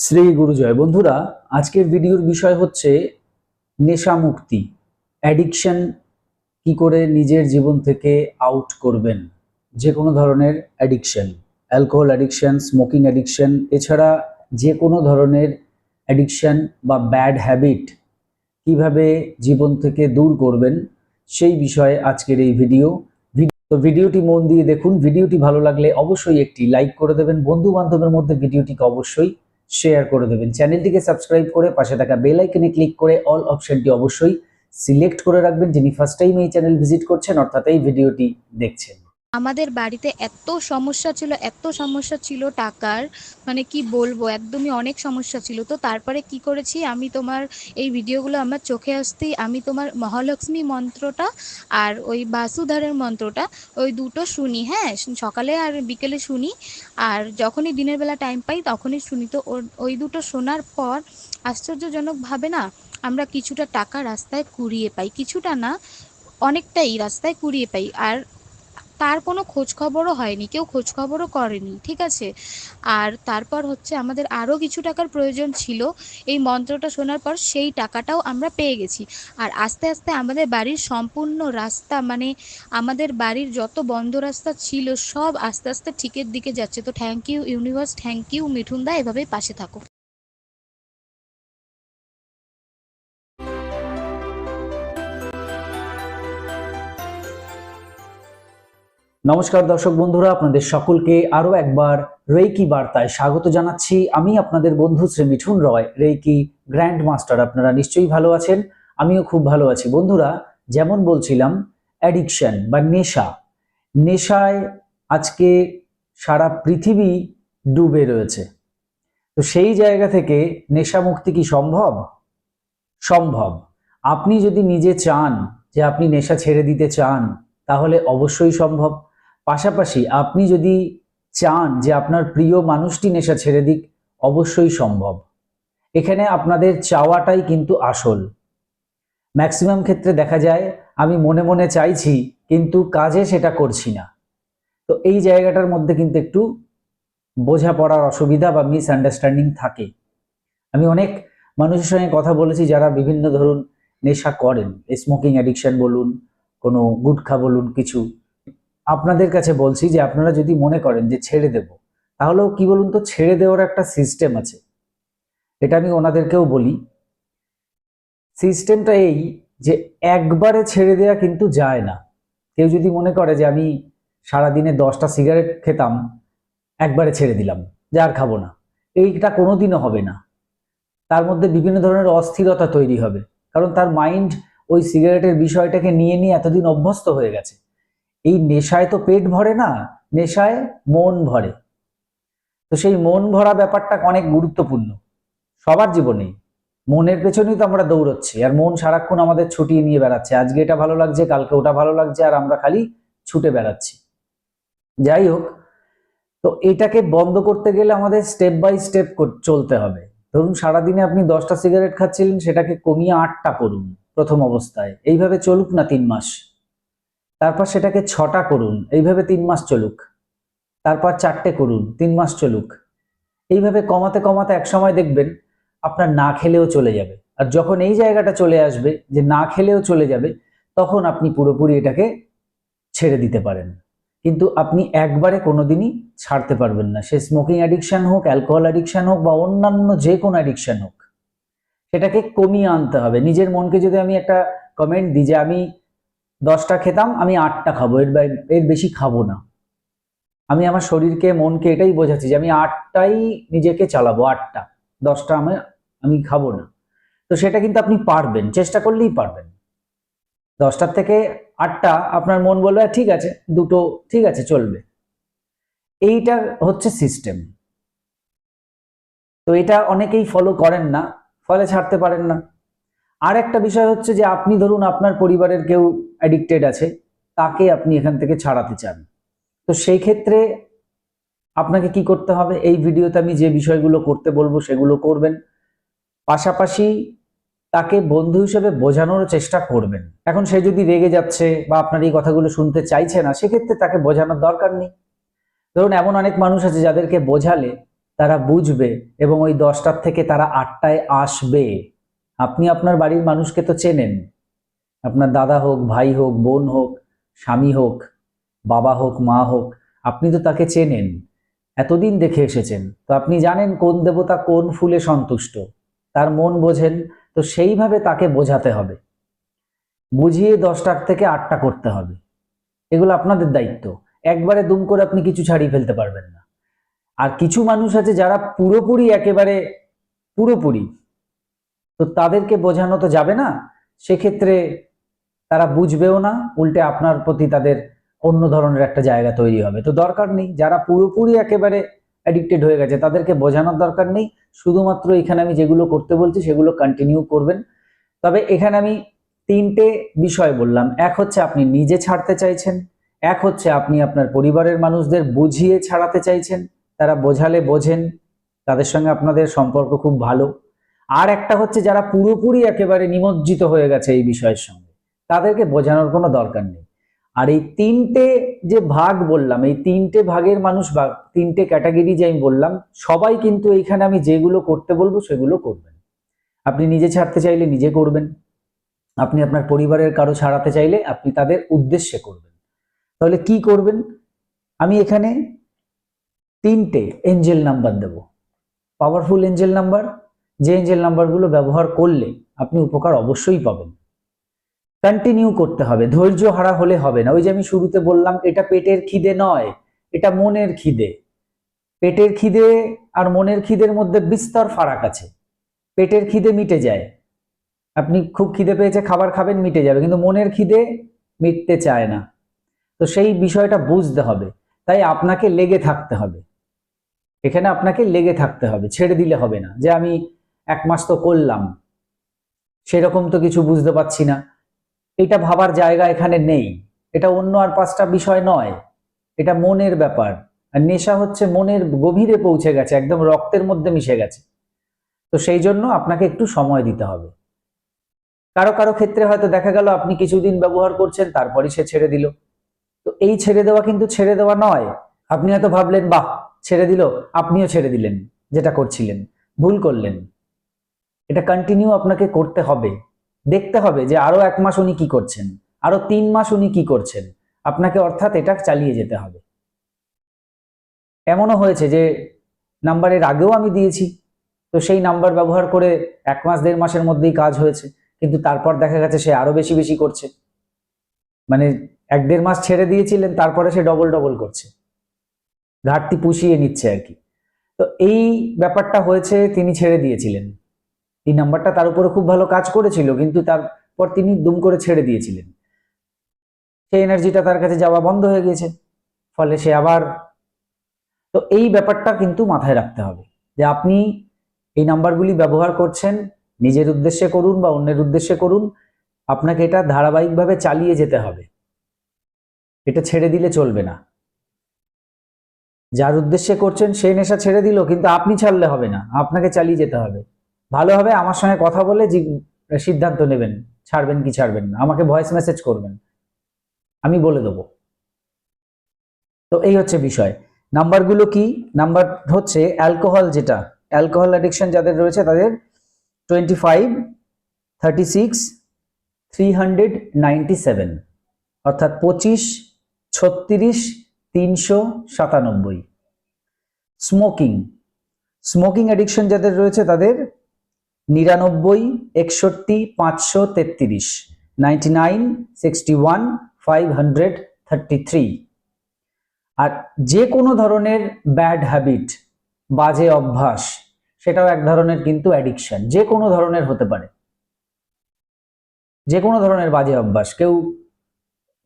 শ্রী গুরুজয় বন্ধুরা, আজকের ভিডিওর বিষয় হচ্ছে নেশা মুক্তি অ্যাডিকশন কি করে নিজের জীবন থেকে আউট করবেন? যে কোনো ধরনের addiction alcohol addiction smoking addiction এছাড়া যে কোনো ধরনের অ্যাডিকশন বা ব্যাড হ্যাবিট কীভাবে জীবন থেকে দূর করবেন, সেই বিষয়ে আজকের এই ভিডিও। তো ভিডিওটি মন দিয়ে দেখুন। ভিডিওটি ভালো লাগলে অবশ্যই একটি লাইক করে দেবেন। বন্ধু বান্ধবের মধ্যে ভিডিওটিকে অবশ্যই শেয়ার করে দেবেন। চ্যানেলটিকে সাবস্ক্রাইব করে পাশে থাকা বেল আইকনে ক্লিক করে অল অপশনটি অবশ্যই সিলেক্ট করে রাখবেন। যিনি ফার্স্ট টাইম এই চ্যানেল ভিজিট করছেন, অর্থাৎ এই ভিডিওটি দেখছেন। আমাদের বাড়িতে এত সমস্যা ছিল, এত সমস্যা ছিল টাকার মানে কি বলব, একদমই অনেক সমস্যা ছিল। তো তারপরে কি করেছি, আমি তোমার এই ভিডিওগুলো আমার চোখে আসতেই আমি তোমার মহালক্ষ্মী মন্ত্রটা আর ওই বাসুধারের মন্ত্রটা, ওই দুটো শুনি হ্যাঁ? সকালে আর বিকেলে শুনি। আর যখনই দিনের বেলা টাইম পাই, তখনই শুনি। তো ওই দুটো শোনার পর আশ্চর্যজনকভাবে না, আমরা কিছুটা টাকা রাস্তায় কুড়িয়ে পাই। কিছুটা না, অনেকটাই রাস্তায় কুড়িয়ে পাই। আর তার কোনো খোঁজখবরও হয়নি, কেউ খোঁজখবরও করেনি, ঠিক আছে? আর তারপর হচ্ছে আমাদের আরও কিছু টাকার প্রয়োজন ছিল, এই মন্ত্রটা শোনার পর সেই টাকাটাও আমরা পেয়ে গেছি। আর আস্তে আস্তে আমাদের বাড়ির সম্পূর্ণ রাস্তা মানে আমাদের বাড়ির যত বন্ধ রাস্তা ছিল, সব আস্তে আস্তে ঠিকের দিকে যাচ্ছে। তো thank you universe thank you Mithun দা, এভাবেই পাশে থাকো। নমস্কার দর্শক বন্ধুরা, আপনাদের সকলকে আরও একবার রেইকি বার্তায় স্বাগত জানাচ্ছি। আমি আপনাদের বন্ধু Shri Mithun Roy, reiki grand master আপনারা নিশ্চয়ই ভালো আছেন? আমিও খুব ভালো আছি। বন্ধুরা, যেমন বলছিলাম অ্যাডিকশন বা নেশা। নেশায় আজকে সারা পৃথিবী ডুবে রয়েছে। তো সেই জায়গা থেকে নেশা মুক্তি কি সম্ভব? সম্ভব। আপনি যদি নিজে চান যে আপনি নেশা ছেড়ে দিতে চান, তাহলে অবশ্যই সম্ভব। পাশাপাশি আপনি যদি চান যে আপনার প্রিয় মানুষটি নেশা ছেড়ে দিক, অবশ্যই সম্ভব। এখানে আপনাদের চাওয়াটাই কিন্তু আসল। ম্যাক্সিমাম ক্ষেত্রে দেখা যায়, আমি মনে মনে চাইছি, কিন্তু কাজে সেটা করছি না। তো এই জায়গাটার মধ্যে কিন্তু একটু বোঝাপড়ার অসুবিধা বা মিসআন্ডারস্ট্যান্ডিং থাকে। আমি অনেক মানুষের সঙ্গে কথা বলেছি যারা বিভিন্ন ধরুন নেশা করেন। স্মোকিং অ্যাডিকশন বলুন, কোনো গুটখা বলুন কিছু। আপনাদের কাছে বলছি যে আপনারা যদি মনে করেন যে ছেড়ে দেব, তাহলেও কি বলুন তো, ছেড়ে দেওয়ার একটা সিস্টেম আছে। এটা আমি ওনাদেরকেও বলি। সিস্টেমটা এই যে একবারে ছেড়ে দেওয়া কিন্তু যায় না। কেউ যদি মনে করে যে আমি সারাদিনে দশটা সিগারেট খেতাম, একবারে ছেড়ে দিলাম, যে আর খাব না। এইটা কোনোদিনও হবে না। তার মধ্যে বিভিন্ন ধরনের অস্থিরতা তৈরি হবে। কারণ তার মাইন্ড ওই সিগারেটের বিষয়টাকে নিয়ে নিয়ে এতদিন অভ্যস্ত হয়ে গেছে। এই নেশায় তো পেট ভরে না, নেশায় মন ভরে। তো সেই মন ভরা ব্যাপারটা অনেক গুরুত্বপূর্ণ। সবার জীবনে মনের পেছনেই তো আমরা দৌড়চ্ছি, আর মন সারাক্ষণ আমাদের ছুটিয়ে নিয়ে বেড়াচ্ছে। আজকে এটা ভালো লাগছে, কালকে ওটা ভালো লাগছে, আর আমরা খালি ছুটে বেড়াচ্ছি। যাই হোক, তো এটাকে বন্ধ করতে গেলে আমাদের স্টেপ বাই স্টেপ চলতে হবে। ধরুন সারাদিনে আপনি দশটা সিগারেট খাচ্ছিলেন, সেটাকে কমিয়ে আটটা করুন প্রথম অবস্থায়। এইভাবে চলুক না তিন মাস। তারপর সেটাকে ছটা করুন, এইভাবে তিন মাস চলুক। তারপর চারটে করুন, তিন মাস চলুক। এইভাবে কমাতে কমাতে এক সময় দেখবেন আপনার না খেলেও চলে যাবে। আর যখন এই জায়গাটা চলে আসবে যে না খেলেও চলে যাবে, তখন আপনি পুরোপুরি এটাকে ছেড়ে দিতে পারেন। কিন্তু আপনি একবারে কোনোদিনই ছাড়তে পারবেন না। সে স্মোকিং অ্যাডিকশান হোক অ্যালকোহল অ্যাডিকশান হোক বা অন্যান্য যে কোনো অ্যাডিকশান হোক, সেটাকে কমিয়ে আনতে হবে। নিজের মনকে যদি আমি একটা কমেন্ট দিই যে আমি দশটা খেতাম, আমি আটটা খাব। এর এর বেশি খাব না। আমি আমার শরীরকে, মনকে এটাই বোঝাচ্ছি যে আমি আটটাই নিজেকে চালাবো, আটটা। দশটা আমি আমি খাব না। তো সেটা কিন্তু আপনি পারবেন, চেষ্টা করলেই পারবেন। দশটার থেকে আটটা, আপনার মন বলবে, ঠিক আছে, দুটো, ঠিক আছে, চলবে। এইটা হচ্ছে সিস্টেম তো এটা অনেকেই ফলো করেন না, ফলে ছাড়তে পারেন না। আর একটা বিষয় হচ্ছে যে আপনি ধরুন আপনার পরিবারের কেউ অ্যাডিক্টেড আছে, তাকে আপনি এখান থেকে ছাড়াতে চান। তো সেই ক্ষেত্রে আপনাকে কি করতে হবে? এই ভিডিওতে আমি যে বিষয়গুলো করতে বলব সেগুলো করবেন। পাশাপাশি তাকে বন্ধু হিসেবে বোঝানোর চেষ্টা করবেন। এখন সে যদি রেগে যাচ্ছে বা আপনার এই কথাগুলো শুনতে চাইছে না, সেক্ষেত্রে তাকে বোঝানোর দরকার নেই। ধরুন এমন অনেক মানুষ আছে যাদেরকে বোঝালে তারা বুঝবে এবং ওই দশটার থেকে তারা আটটায় আসবে। আপনি আপনার বাড়ির মানুষকে তো চেনেন। আপনার দাদা হোক, ভাই হোক, বোন হোক, স্বামী হোক, বাবা হোক, মা হোক, আপনি তো তাকে চেনেন। এতদিন দেখে এসেছেন। তো আপনি জানেন কোন দেবতা কোন ফুলে সন্তুষ্ট। তার মন বোঝেন, তো সেইভাবে তাকে বোঝাতে হবে। বুঝিয়ে দশটার থেকে আটটা করতে হবে। এগুলো আপনাদের দায়িত্ব। একবারে দুম করে আপনি কিছু ছাড়িয়ে ফেলতে পারবেন না। আর কিছু মানুষ আছে যারা পুরোপুরি একেবারে, পুরোপুরি তো তাদেরকে বোঝানো তো যাবে না। সেক্ষেত্রে তারা বুঝবেও না, উল্টে আপনার প্রতি তাদের অন্য ধরনের একটা জায়গা তৈরি হবে। তো দরকার নেই, যারা পুরোপুরি একেবারে অ্যাডিক্টেড হয়ে গেছে, তাদেরকে বোঝানোর দরকার নেই। শুধুমাত্র এখানে আমি যেগুলো করতে বলছি, সেগুলো কন্টিনিউ করবেন। তবে এখানে আমি তিনটে বিষয় বললাম। এক হচ্ছে আপনি নিজে ছাড়তে চাইছেন, এক হচ্ছে আপনি আপনার পরিবারের মানুষদের বুঝিয়ে ছাড়াতে চাইছেন। তারা বোঝালে বোঝেন, তাদের সঙ্গে আপনাদের সম্পর্ক খুব ভালো। আর একটা হচ্ছে যারা পুরোপুরি একেবারে নিমজ্জিত হয়ে গেছে এই বিষয়ের সঙ্গে, তাদেরকে বোঝানোর কোনো দরকার নেই। আর এই তিনটে যে ভাগ বললাম, এই তিনটে ভাগের মানুষ বা তিনটে ক্যাটাগরি যে আমি বললাম, সবাই কিন্তু এইখানে আমি যেগুলো করতে বলব সেগুলো করবেন। আপনি নিজে ছাড়তে চাইলে নিজে করবেন। আপনি আপনার পরিবারের কারও ছাড়াতে চাইলে আপনি তাদের উদ্দেশ্যে করবেন। তাহলে কি করবেন? আমি এখানে তিনটে এঞ্জেল নাম্বার দেব। পাওয়ারফুল এঞ্জেল নাম্বার যে এঞ্জেল নাম্বারগুলো ব্যবহার করলে আপনি উপকার অবশ্যই পাবেন। কন্টিনিউ করতে হবে, ধৈর্য হারা হলে হবে না। ওই যে আমি শুরুতে বললাম, এটা পেটের খিদে নয়, এটা মনের খিদে। পেটের খিদে আর মনের খিদের মধ্যে বিস্তর ফারাক আছে। পেটের খিদে মিটে যায়। আপনি খুব খিদে পেয়েছে, খাবার খাবেন, মিটে যাবে। কিন্তু মনের খিদে মিটতে চায় না। তো সেই বিষয়টা বুঝতে হবে। তাই আপনাকে লেগে থাকতে হবে। এখানে আপনাকে লেগে থাকতে হবে, ছেড়ে দিলে হবে না। যে আমি এক মাস তো করলাম। সেরকম তো কিছু বুঝতে পারছি না। এটা ভাবার জায়গা এখানে নেই। এটা অন্য আর পাঁচটা বিষয় নয়। এটা মনের ব্যাপার। আর নেশা হচ্ছে মনের গভীরে পৌঁছে গেছে, একদম রক্তের মধ্যে মিশে গেছে। তো সেই জন্য আপনাকে একটু সময় দিতে হবে। কারও কারও ক্ষেত্রে হয়তো দেখা গেল আপনি কিছুদিন ব্যবহার করছেন, তারপরে সে ছেড়ে দিল। তো এই ছেড়ে দেওয়া কিন্তু ছেড়ে দেওয়া নয়। আপনি হয়তো ভাবলেন, বাহ, ছেড়ে দিল। আপনিও ছেড়ে দিলেন, যেটা করছিলেন। ভুল করলেন। এটা কন্টিনিউ আপনাকে করতে হবে। দেখতে হবে যে আরও এক মাস উনি কি করছেন, আরও তিন মাস উনি কি করছেন। আপনাকে অর্থাৎ এটা চালিয়ে যেতে হবে। এমনও হয়েছে যে নাম্বারের আগেও আমি দিয়েছি, তো সেই নাম্বার ব্যবহার করে এক মাস, দেড় মাসের মধ্যেই কাজ হয়েছে, কিন্তু তারপর দেখা গেছে সে আরও বেশি বেশি করছে। মানে এক, দেড় মাস ছেড়ে দিয়েছিলেন, তারপরে সে ডবল ডবল করছে। ঘাটতি পুষিয়ে নিচ্ছে আর কি। তো এই ব্যাপারটা হয়েছে, তিনি ছেড়ে দিয়েছিলেন। এই নাম্বারটা তার উপরে খুব ভালো কাজ করেছিল, কিন্তু তারপর তিনি দুম করে ছেড়ে দিয়েছিলেন। সেই এনার্জিটা তার কাছে যাওয়া বন্ধ হয়ে গেছে, ফলে সে আবার তো এই ব্যাপারটা কিন্তু মাথায় রাখতে হবে যে আপনি এই নাম্বারগুলি ব্যবহার করছেন, নিজের উদ্দেশ্যে করুন বা অন্যের উদ্দেশ্যে করুন, আপনাকে এটা ধারাবাহিকভাবে চালিয়ে যেতে হবে। এটা ছেড়ে দিলে চলবে না। যার উদ্দেশ্যে করছেন সেই নেশা ছেড়ে দিল, কিন্তু আপনি ছাড়লে হবে না, আপনাকে চালিয়ে যেতে হবে। ভালো হবে, আমার সঙ্গে কথা বলে জি- সিদ্ধান্ত নেবেন, ছাড়বেন কি ছাড়বেন না। আমাকে ভয়েস মেসেজ করবেন। আমি বলে দেবো। তো এই হচ্ছে বিষয়। নাম্বারগুলো কি? নাম্বার হচ্ছে অ্যালকোহল যেটা। অ্যালকোহল অ্যাডিকশন যাদের রয়েছে তাদের twenty five thirty six three hundred ninety seven অর্থাৎ পঁচিশ, ছত্রিশ, তিনশো সাতানব্বই। স্মোকিং স্মোকিং অ্যাডিকশন যাদের রয়েছে তাদের নিরানব্বই, একষট্টি, পাঁচশো তেত্রিশ, ninety nine, sixty one, five hundred thirty three. আর যে কোনো ধরনের ব্যাড হ্যাবিট, বাজে অভ্যাস, সেটাও এক ধরনের কিন্তু অ্যাডিকশন, যে কোনো ধরনের হতে পারে। যে কোনো ধরনের বাজে অভ্যাস, কেউ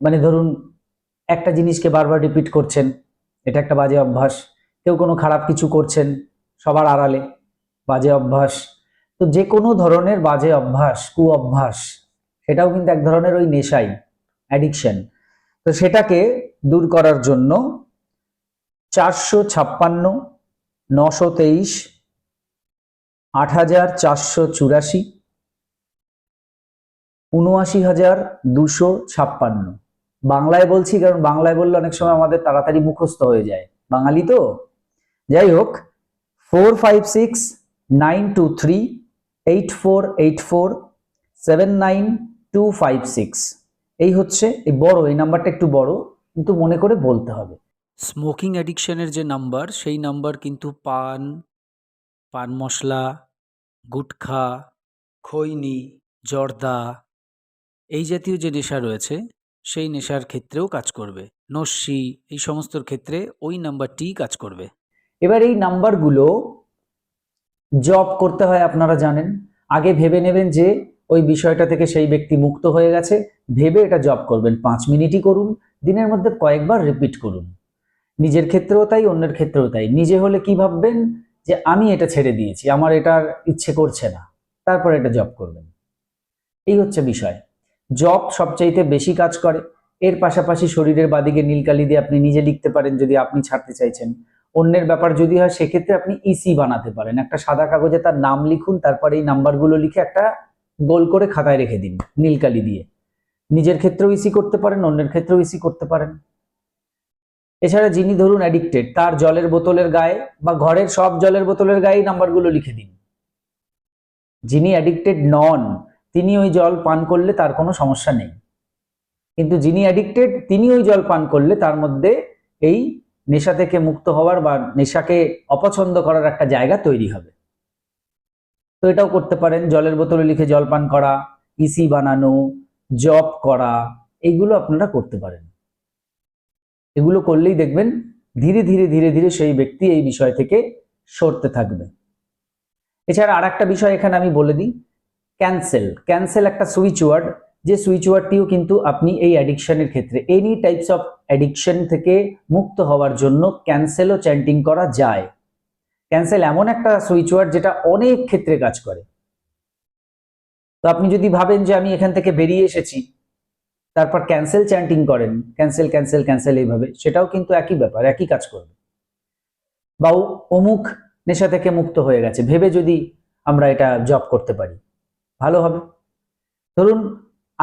মানে ধরুন, একটা জিনিসকে বারবার রিপিট করছেন, এটা একটা বাজে অভ্যাস, কেউ কোনো খারাপ কিছু করছেন, সবার আড়ালে, বাজে অভ্যাস তো যে কোনো ধরনের বাজে অভ্যাস কু অভ্যাস সেটাও কিন্তু এক ধরনের ওই নেশাই অ্যাডিকশন তো সেটাকে দূর করার জন্য চারশো ছাপ্পান্ন, নশো তেইশ, আট হাজার চারশো চুরাশি উনআশি হাজার দুশো ছাপ্পান্ন। বাংলায় বলছি কারণ বাংলায় বললে অনেক সময় আমাদের তাড়াতাড়ি মুখস্থ হয়ে যায়। বাঙালি তো? যাই হোক four five six nine two three eight four eight four seven nine two five six এই হচ্ছে এই বড় এই নাম্বারটা একটু বড় কিন্তু মনে করে বলতে হবে। স্মোকিং অ্যাডিকশনের যে নাম্বার সেই নাম্বার কিন্তু পান পান মশলা গুটখা খৈনি জর্দা এই জাতীয় যে নেশা রয়েছে সেই নেশার ক্ষেত্রেও কাজ করবে। নস্যি এই সমস্তর ক্ষেত্রে ওই নাম্বারটিই কাজ করবে। এবার এই নাম্বারগুলো জব করতে হয় আপনারা জানেন। আগে ভেবে নেবেন যে ওই বিষয়টা থেকে সেই ব্যক্তি মুক্ত হয়ে গেছে। ভেবে এটা জব করবেন। পাঁচ মিনিটই করুন, দিনের মধ্যে কয়েকবার রিপিট করুন। নিজের ক্ষেত্রেও তাই, অন্যের ক্ষেত্রেও তাই। নিজে হলে কি ভাববেন? যে আমি এটা ছেড়ে দিয়েছি, আমার এটার ইচ্ছে করছে না। তারপর এটা জব করবেন। এই হচ্ছে বিষয়। জব সবচাইতে বেশি কাজ করে। এর পাশাপাশি শরীরের বাদিকে নীলকালি দিয়ে আপনি নিজে লিখতে পারেন যদি আপনি ছাড়তে চাইছেন। অন্যের ব্যাপার যদি হয়, সেক্ষেত্রে আপনি ইসি বানাতে পারেন। একটা সাদা কাগজে তার নাম লিখুন, তারপরে এই নাম্বারগুলো লিখে একটা গোল করে খাতায় রেখে দিন, নীলকালি দিয়ে। নিজের ক্ষেত্রেও ইসি করতে পারেন, অন্যের ক্ষেত্রেও ইসি করতে পারেন। এছাড়া যিনি ধরুন অ্যাডিক্টেড তার জলের বোতলের গায়ে বা ঘরের সব জলের বোতলের গায়ে নাম্বারগুলো লিখে দিন। যিনি অ্যাডিক্টেড নন, তিনি ওই জল পান করলে তার কোনো সমস্যা নেই। কিন্তু যিনি অ্যাডিক্টেড তিনি ওই জল পান করলে তার মধ্যে এই নেশা থেকে মুক্ত হওয়ার বা নেশাকে অপছন্দ করার একটা জায়গা তৈরি হবে। তো এটাও করতে পারেন। জলের বোতলে লিখে জল পান করা ইসি বানানো, জব করা, এইগুলো আপনারা করতে পারেন। এগুলো করলেই দেখবেন ধীরে ধীরে ধীরে ধীরে সেই ব্যক্তি এই বিষয় থেকে সরতে থাকবে। এছাড়া আর একটা বিষয় এখানে আমি বলে দিই, ক্যান্সেল। ক্যান্সেল একটা সুইচ ওয়ার্ড যে সুইচ ওয়ার্ডটিও কিন্তু আপনি এই অ্যাডিকশনের ক্ষেত্রে এনি টাইপস অফ অ্যাডিকশন থেকে মুক্ত হওয়ার জন্য ক্যান্সেলও চ্যান্টিং করা যায়। ক্যান্সেল এমন একটা সুইচ ওয়ার্ড যেটা অনেক ক্ষেত্রে কাজ করে। তো আপনি যদি ভাবেন যে আমি এখান থেকে বেরিয়ে এসেছি, তারপর ক্যান্সেল চ্যান্টিং করেন ক্যান্সেল ক্যান্সেল ক্যান্সেল এইভাবে, সেটাও কিন্তু একই ব্যাপার, একই কাজ করবে। বা অমুক নেশা থেকে মুক্ত হয়ে গেছে, ভেবে যদি আমরা এটা জব করতে পারি, ভালো হবে। ধরুন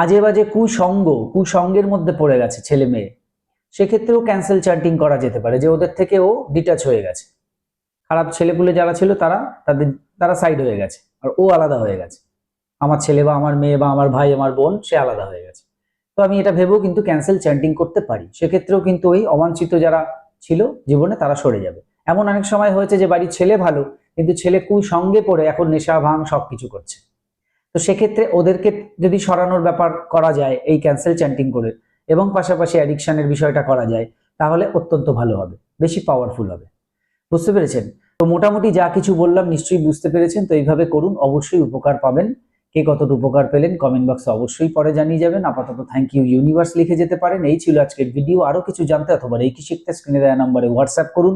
আজে বাজে কুসঙ্গ কুসঙ্গের মধ্যে পড়ে গেছে ছেলে মেয়ে। সেক্ষেত্রেও ক্যান্সেল চ্যান্টিং করা যেতে পারে যে ওদের থেকে ও ডিটাচ হয়ে গেছে। খারাপ ছেলেপুলে যারা ছিল তারা, তাদের, তারা সাইড হয়ে গেছে। আর ও আলাদা হয়ে গেছে। আমার ছেলে বা আমার মেয়ে বা আমার ভাই, আমার বোন, সে আলাদা হয়ে গেছে। তো আমি এটা ভেবেও কিন্তু ক্যান্সেল চ্যান্টিং করতে পারি। সেক্ষেত্রেও কিন্তু ওই অবাঞ্ছিত যারা ছিল জীবনে তারা সরে যাবে। এমন অনেক সময় হয়েছে যে বাড়ির ছেলে ভালো, কিন্তু ছেলে কুসঙ্গে পড়ে এখন নেশা ভাঙ সবকিছু করছে। তো সেক্ষেত্রে ওদেরকে যদি সরানোর ব্যাপার করা যায়, এই ক্যান্সেল চ্যান্টিং করে এবং পাশাপাশি অ্যাডিকশনের বিষয়টা করা যায়, তাহলে অত্যন্ত ভালো হবে, বেশি পাওয়ারফুল হবে। বুঝতে পেরেছেন? তো মোটামুটি যা কিছু বললাম নিশ্চয়ই বুঝতে পেরেছেন, তো এইভাবে করুন, অবশ্যই উপকার পাবেন। কে কতটা উপকার পেলেন কমেন্ট বক্সে অবশ্যই পরে জানিয়ে যাবেন। আপাতত থ্যাংক ইউ ইউনিভার্স লিখে যেতে পারেন। এই ছিল আজকের ভিডিও আরও কিছু জানতে অথবা এই কি শিখতে স্ক্রিনে দেওয়া নম্বরে হোয়াটসঅ্যাপ করুন।